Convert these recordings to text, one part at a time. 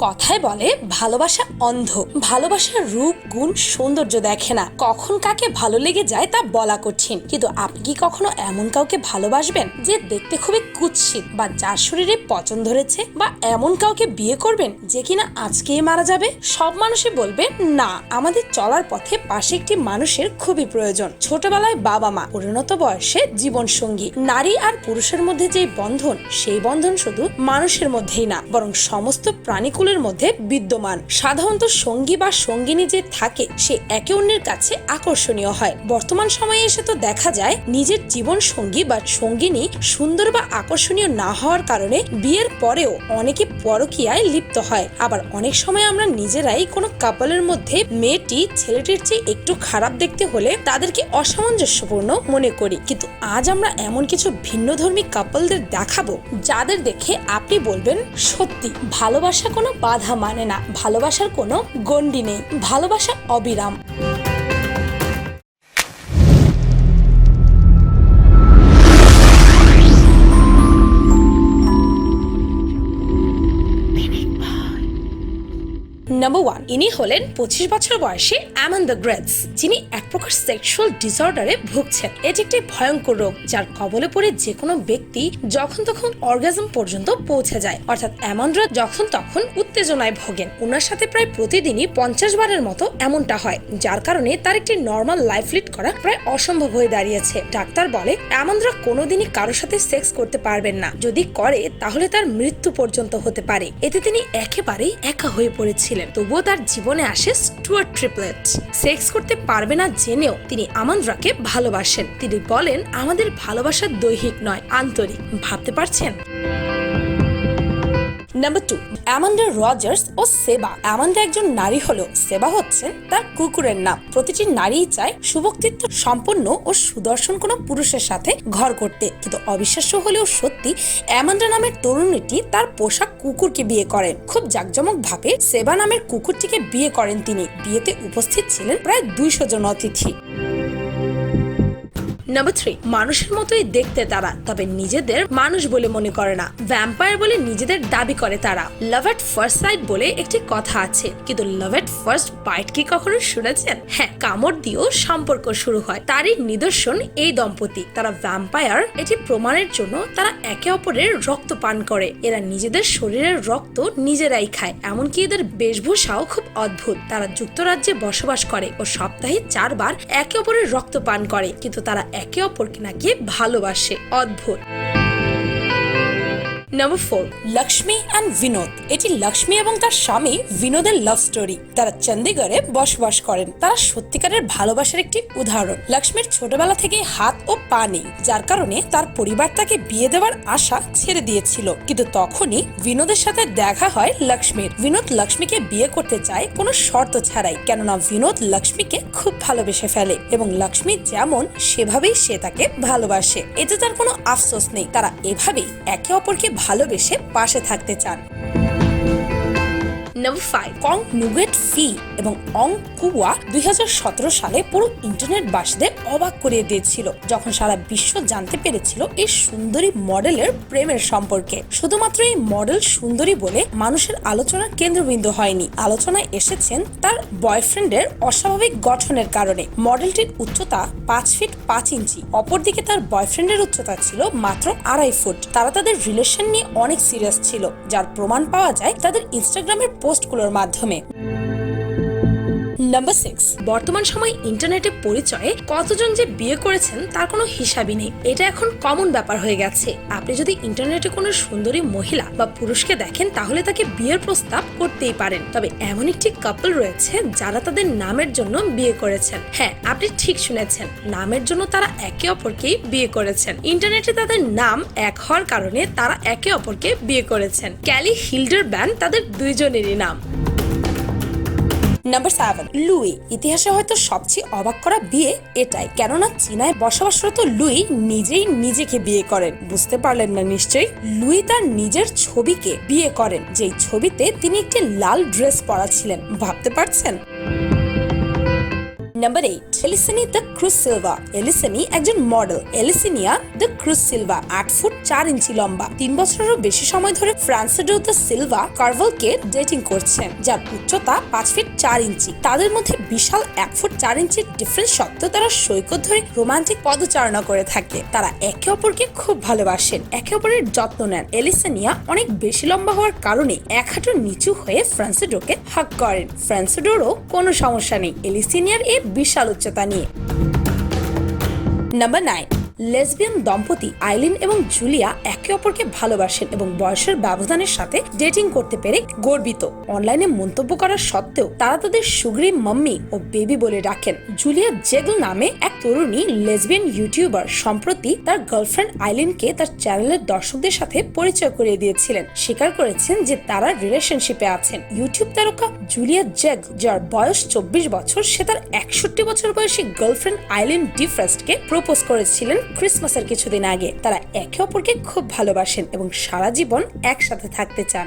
কথায় বলে, ভালোবাসা অন্ধ। ভালোবাসার রূপ, গুণ, সৌন্দর্য দেখে না। কখন কাকে ভালো লেগে যায় তা বলা কঠিন। কিন্তু আপনি কি কখনো এমন কাউকে ভালোবাসবেন যে দেখতে খুবই কুৎসিত বা যার শরীরে পচন ধরেছে বা এমন কাউকে বিয়ে করবেন যে কিনা আজকেই মারা যাবে? সব মানুষই বলবে, না, আমাদের চলার পথে পাশে একটি মানুষের খুবই প্রয়োজন। ছোটবেলায় বাবা মা, পরিণত বয়সে জীবন সঙ্গী নারী আর পুরুষের মধ্যে যে বন্ধন, সেই বন্ধন শুধু মানুষের মধ্যেই না, বরং সমস্ত প্রাণীকুলের মধ্যে বিদ্যমান। সাধারণত সঙ্গী বা সঙ্গিনী যে থাকে, সে একে অন্যের কাছে আকর্ষণীয় হয়। বর্তমান সময়ে এসে তো দেখা যায়, নিজের জীবন সঙ্গী বা সঙ্গিনী সুন্দর বা আকর্ষণীয় না হওয়ার কারণে বিয়ের পরেও অনেকে পরকীয়ায় লিপ্ত হয়। আবার অনেক সময় আমরা নিজেরাই কোনো কাপলের মধ্যে মেয়েটি ছেলেটির চেয়ে একটু খারাপ দেখতে হলে তাদেরকে অসামঞ্জস্যপূর্ণ মনে করি। কিন্তু আজ আমরা এমন কিছু ভিন্নধর্মী কাপলদের দেখাবো, যাদের দেখে আপনি বলবেন, সত্যি, ভালোবাসা কোনো বাধা মানে না। ভালোবাসার কোনো গণ্ডি নেই। ভালোবাসা অবিরাম। নাম্বার ওয়ান ইনি হলেন পঁচিশ বছর বয়সী অ্যামান্ডা গ্রেটস, যিনি এক প্রকার সেক্সুয়াল ডিসঅর্ডারে ভুগছেন। এটি একটি ভয়ঙ্কর রোগ, যার কবলে পড়ে যে কোনো ব্যক্তি যখন তখন অর্গাজম পর্যন্ত পৌঁছে যায়। অর্থাৎ অ্যামান্ড্রা যখন তখন উত্তেজনায় ভোগেন। ওনার সাথে প্রায় প্রতিদিনই পঞ্চাশ বারের মতো এমনটা হয়, যার কারণে তার একটি নর্মাল লাইফ লিড করা প্রায় অসম্ভব হয়ে দাঁড়িয়েছে। ডাক্তার বলে অ্যামান্ড্রা কোনোদিনই কারোর সাথে সেক্স করতে পারবেন না। যদি করে, তাহলে তার মৃত্যু পর্যন্ত হতে পারে। এতে তিনি একেবারেই একা হয়ে পড়েছিলেন। তবুও তার জীবনে আসে স্টুয়ার্ট ট্রিপলেট সেক্স করতে পারবে না জেনেও তিনি আমান্দ্রাকে ভালোবাসেন। তিনি বলেন, আমাদের ভালোবাসা দৈহিক নয়, আন্তরিক। ভাবতে পারছেন? নাম্বার টু অ্যামান্ডা রজার্স ও সেবা অ্যামান্ডা একজন নারী হলো সেবা হচ্ছেন তার কুকুরের নাম। প্রতিটি নারীই চায় সুবক্তিত্ব, সম্পন্ন ও সুদর্শন কোনো পুরুষের সাথে ঘর করতে। কিন্তু অবিশ্বাস্য হলেও সত্যি অ্যামান্ডা নামের তরুণীটি তার পোশাক কুকুরকে বিয়ে করেন। খুব জাঁকজমক ভাবে সেবা নামের কুকুরটিকে বিয়ে করেন তিনি। বিয়েতে উপস্থিত ছিলেন প্রায় দুইশো জন অতিথি। নাম্বার থ্রি মানুষের মতোই দেখতে তারা, তবে নিজেদের মানুষ বলে মনে করে না। ভ্যাম্পায়ার বলে নিজেদের দাবি করে তারা। লাভ এট ফার্স্ট সাইট বলে একটি কথা আছে। কিন্তু লাভ এট ফার্স্ট বাইট কি কখনো শুনেছেন? হ্যাঁ কামড় দিয়েও সম্পর্ক শুরু হয়। তারই নিদর্শন এই দম্পতি। তারা ভ্যাম্পায়ার এটি প্রমাণের জন্য তারা একে অপরের রক্ত পান করে। এরা নিজেদের শরীরের রক্ত নিজেরাই খায়। এমনকি এদের বেশভূষাও খুব অদ্ভুত। তারা যুক্তরাজ্যে বসবাস করে ও সপ্তাহে চারবার একে অপরের রক্ত পান করে। কিন্তু তারা একে অপরকে নাকি ভালোবাসে অদ্ভুত। Number four Lakshmi and Binod এটি লক্ষ্মী এবং তার স্বামী বিনোদের লাভ স্টোরি তারা চণ্ডীগড়ে বসবাস করেন। তারা সত্যিকারের ভালোবাসার একটি উদাহরণ। লক্ষ্মীর ছোটবেলা থেকে হাত ও পা নেই, যার কারণে তার পরিবার তাকে বিয়ে দেওয়ার আশা ছেড়ে দিয়েছিল। কিন্তু তখনই বিনোদের সাথে দেখা হয় লক্ষ্মীর বিনোদ লক্ষ্মীকে বিয়ে করতে চায় কোনো শর্ত ছাড়াই, কেননা বিনোদ লক্ষ্মীকে খুব ভালোবেসে ফেলে এবং লক্ষ্মী যেমন সেভাবেই সে তাকে ভালোবাসে। এতে তার কোনো আফসোস নেই। তারা এভাবেই একে অপরকে ভালোবেসে পাশে থাকতে চান। নাম্বার ফাইভ কং নুগেট ফি এবং অং কুয়া দুই হাজার সতেরো সালে পুরো ইন্টারনেট বাসীদের অবাক করিয়ে দিয়েছিল, যখন সারা বিশ্ব জানতে পেরেছিল এই সুন্দরী মডেলের প্রেমের সম্পর্কে। শুধুমাত্র এই মডেল সুন্দরী বলে মানুষের আলোচনার কেন্দ্রবিন্দু হয়নি। আলোচনায় এসেছেন তার বয়ফ্রেন্ডের অস্বাভাবিক গঠনের কারণে। মডেলটির উচ্চতা পাঁচ ফিট পাঁচ ইঞ্চি, অপরদিকে তার বয়ফ্রেন্ডের উচ্চতা ছিল মাত্র আড়াই ফুট। তারা তাদের রিলেশন নিয়ে অনেক সিরিয়াস ছিল, যার প্রমাণ পাওয়া যায় তাদের ইনস্টাগ্রামের পোস্টগুলোর মাধ্যমে। নাম্বার সিক্স বর্তমান সময় ইন্টারনেটে পরিচয়ে কতজন যে বিয়ে করেছেন, তার কোনো হিসাবই নেই। এটা এখন কমন ব্যাপার হয়ে গেছে। আপনি যদি ইন্টারনেটে কোনো সুন্দরী মহিলা বা পুরুষকে দেখেন, তাহলে তাকে বিয়ের প্রস্তাব করতেই পারেন। তবে এমন একটি কাপল রয়েছে, যারা তাদের নামের জন্য বিয়ে করেছেন। হ্যাঁ আপনি ঠিক শুনেছেন, নামের জন্য তারা একে অপরকেই বিয়ে করেছেন। ইন্টারনেটে তাদের নাম এক হওয়ার কারণে তারা একে অপরকে বিয়ে করেছেন। ক্যালি হিল্ডার ব্যান্ড তাদের দুইজনেরই নাম। নাম্বার সেভেন লুই ইতিহাসে হয়তো সবচেয়ে অবাক করা বিয়ে এটাই। কেননা চীনায় বসবাসরত লুই নিজেই নিজেকে বিয়ে করেন। বুঝতে পারলেন না নিশ্চয়ই? লুই তার নিজের ছবিকে বিয়ে করেন। যেই ছবিতে তিনি একটি লাল ড্রেস পরা ছিলেন ভাবতে পারছেন? Number eight Elisany da Cruz Silva Elisany একজন model Elisany da Cruz Silva আট ফুট চার ইঞ্চি লম্বা। তিন বছরেরও বেশি সময় ধরে ফ্রান্সেডো দ্য সিলভা কার্ভলকে ডেটিং করছেন যার উচ্চতা পাঁচ ফিট চার ইঞ্চি। তাদের মধ্যে বিশাল এক ফুট চার ইঞ্চির ডিফারেন্স সত্ত্বেও তারা সৈকত ধরে রোমান্টিক পদচারণা করে থাকে। তারা একে অপরকে খুব ভালোবাসেন, একে অপরের যত্ন নেন। এলিসেনিয়া অনেক বেশি লম্বা হওয়ার কারণে এক হাঁটু নিচু হয়ে ফ্রান্সেডোকে হাক করেন। ফ্রান্সেডোরও কোনো সমস্যা নেই। এলিসেনিয়ার এই বিশাল উচ্চতা নিয়ে। নাম্বার নাইন লেসবিয়ান দম্পতি আইলিন এবং জুলিয়া একে অপরকে ভালোবাসেন এবং বয়সের ব্যবধানের সাথে ডেটিং করতে পেরে গর্বিত। অনলাইনে মন্তব্য করার সত্ত্বেও তারা তাদের সুগ্রী মাম্মি ও বেবি বলে ডাকেন। জুলিয়া জেগল নামে এক তরুণী লেসবিয়ান ইউটিউবার সম্প্রতি তার গার্লফ্রেন্ড আইলিনকে তার চ্যানেলের দর্শকদের সাথে পরিচয় করিয়ে দিয়েছিলেন। স্বীকার করেছেন যে তারা রিলেশনশিপে আছেন। ইউটিউব তারকা জুলিয়া জেগ যার বয়স চব্বিশ বছর, সে তার একষট্টি বছর বয়সী গার্লফ্রেন্ড আইলিন ডিফ্রেস্টকে প্রপোজ করেছিলেন ক্রিসমাসের কিছুদিন আগে তারা একে অপরকে খুব ভালোবাসেন এবং সারা জীবন একসাথে থাকতে চান।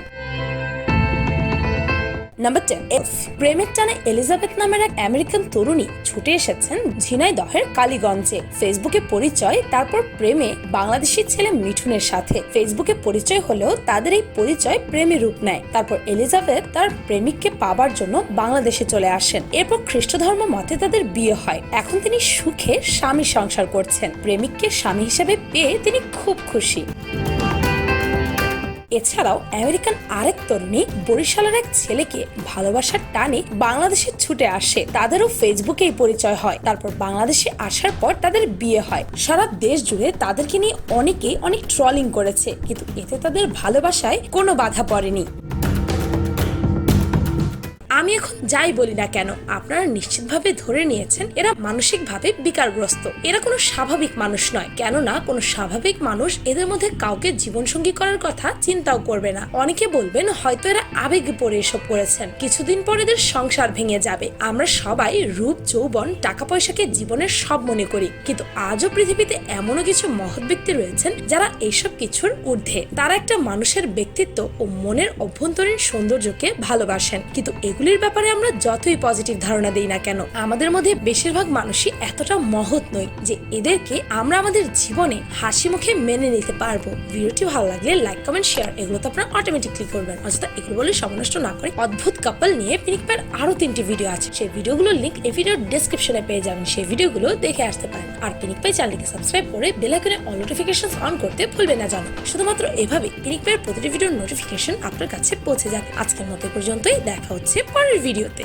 নাম্বার টেন এফ প্রেমের টানে এলিজাবেথ নামের এক আমেরিকান তরুণী ছুটে এসেছেন ঝিনাইদহের কালীগঞ্জে। ফেসবুকে পরিচয়, তারপর প্রেমে বাংলাদেশি ছেলে মিঠুনের সাথে। ফেসবুকে পরিচয় হলেও তাদের এই পরিচয় প্রেমে রূপ নেয়। তারপর এলিজাবেথ তার প্রেমিককে পাবার জন্য বাংলাদেশে চলে আসেন। এরপর খ্রিস্ট ধর্ম মতে তাদের বিয়ে হয়। এখন তিনি সুখে স্বামী সংসার করছেন। প্রেমিককে স্বামী হিসেবে পেয়ে তিনি খুব খুশি। এছাড়াও আমেরিকান আরেক তরুণী বরিশালের এক ছেলেকে ভালোবাসার টানে বাংলাদেশে ছুটে আসে। তাদেরও ফেসবুকেই পরিচয় হয়। তারপর বাংলাদেশে আসার পর তাদের বিয়ে হয়। সারা দেশ জুড়ে তাদেরকে নিয়ে অনেকেই অনেক ট্রলিং করেছে। কিন্তু এতে তাদের ভালোবাসায় কোনো বাধা পড়েনি। আমি এখন যাই বলি না কেন, আপনারা নিশ্চিতভাবে ধরে নিয়েছেন এরা মানসিকভাবে বিকারগ্রস্ত। এরা কোনো স্বাভাবিক মানুষ নয়, কেননা কোনো স্বাভাবিক মানুষ এদের মধ্যে কাউকে জীবনসঙ্গী করার কথা চিন্তাও করবে না। অনেকে বলবেন, হয়তো এরা আবেগে পড়ে এসব করেছেন। কিছুদিন পর এদের সংসার ভেঙে যাবে। আমরা সবাই রূপ, যৌবন টাকা পয়সাকে জীবনের সব মনে করি। কিন্তু আজও পৃথিবীতে এমনও কিছু মহৎ ব্যক্তি রয়েছেন যারা এইসব কিছুর ঊর্ধ্বে। তারা একটা মানুষের ব্যক্তিত্ব ও মনের অভ্যন্তরীণ সৌন্দর্যকে ভালোবাসেন। কিন্তু এগুলির ব্যাপারে আমরা যতই পজিটিভ ধারণা দেই না কেন, আমাদের মধ্যে বেশিরভাগ মানুষই এতটা মহৎ নই যে এদেরকে আমরা আমাদের জীবনে হাসি মুখে মেনে নিতে পারব। ভিডিওটি ভালো লাগলে লাইক, কমেন্ট, শেয়ার এগুলো তো আপনারা অটোমেটিকলি করবেন। অযথা এগুলো বলে সমনষ্ট না করে অদ্ভুত কাপল নিয়ে পিনিক পায়ের আরও তিনটি ভিডিও আছে। সেই ভিডিওগুলোর লিঙ্ক এই ভিডিওর ডেসক্রিপশনে পেয়ে যাবেন। সেই ভিডিওগুলো দেখে আসতে পারেন। আর পিনিক পাই চ্যানেলকে সাবস্ক্রাইব করে বেল আইকনে অল নোটিফিকেশন অন করতে ভুলবেন না জানো। শুধুমাত্র এভাবে পিনিক পায়ের প্রতিটি ভিডিওর নোটিফিকেশন আপনার কাছে পৌঁছে যাবে। আজকের মতো পর্যন্তই। দেখা হচ্ছে পরের ভিডিওতে।